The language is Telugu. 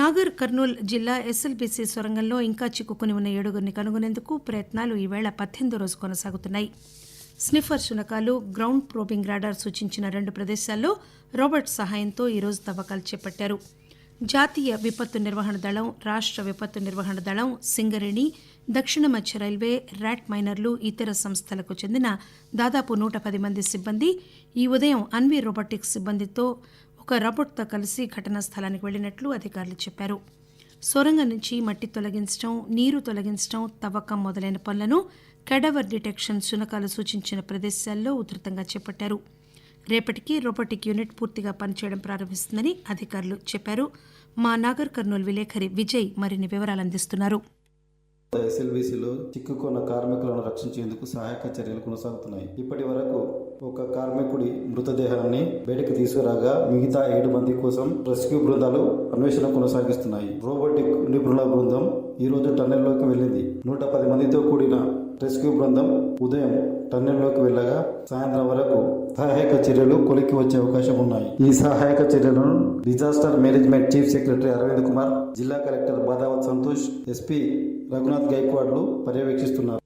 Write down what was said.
నాగర్ కర్నూల్ జిల్లా ఎస్ఎల్బీసీ సొరంగంలో ఇంకా చిక్కుకుని ఉన్న ఏడుగురిని కనుగొనేందుకు ప్రయత్నాలు ఈవేళ పద్దెనిమిదో రోజు కొనసాగుతున్నాయి. స్నిఫర్ శునకాలు గ్రౌండ్ ప్రోబింగ్ రాడార్ సూచించిన రెండు ప్రదేశాల్లో రోబోట్ సహాయంతో ఈరోజు తవ్వకాలు చేపట్టారు. జాతీయ విపత్తు నిర్వహణ దళం రాష్ట్ర విపత్తు నిర్వహణ దళం సింగరేణి దక్షిణ మధ్య రైల్వే ర్యాట్ మైనర్లు ఇతర సంస్థలకు చెందిన దాదాపు నూట పది మంది సిబ్బంది ఈ ఉదయం అన్వీ రోబోటిక్స్ సిబ్బందితో ఒక రోబోట్తో కలిసి ఘటనా స్థలానికి వెళ్ళినట్లు అధికారులు చెప్పారు. సొరంగం నుంచి మట్టి తొలగించడం నీరు తొలగించడం తవ్వకం మొదలైన పనులను కెడవర్ డిటెక్షన్ శునకాలు సూచించిన ప్రదేశాల్లో ఉధృతంగా చేపట్టారు. రేపటికి రోబోటిక్ యూనిట్ పూర్తిగా పనిచేయడం ప్రారంభిస్తుందని అధికారులు చెప్పారు. మా నాగర్ కర్నూలు విలేకరి విజయ్ మరిన్ని వివరాలు అందిస్తున్నారు. ఎస్ఎల్బీసీలో చిక్కుకున్న కార్మికులను రక్షించేందుకు సహాయక చర్యలు కొనసాగుతున్నాయి. ఇప్పటి వరకు ఒక కార్మికుడి మృతదేహాన్ని బయటకు తీసుకురాగా మిగతా ఏడు మంది కోసం రెస్క్యూ బృందాలు అన్వేషణ కొనసాగిస్తున్నాయి. రోబోటిక్ నిపుణుల బృందం ఈ రోజు టన్నెల్లోకి వెళ్ళింది. నూట పది మందితో కూడిన రెస్క్యూ బృందం ఉదయం టన్నెల్లోకి వెళ్ళగా సాయంత్రం వరకు సహాయక చర్యలు కొలికి వచ్చే అవకాశం ఉన్నాయి. ఈ సహాయక చర్యలను disaster management chief secretary Arvind Kumar జిల్లా కలెక్టర్ బాదావత్ సంతోష్ ఎస్పీ రఘునాథ్ గైక్వాడ్లు పర్యవేక్షిస్తున్నారు.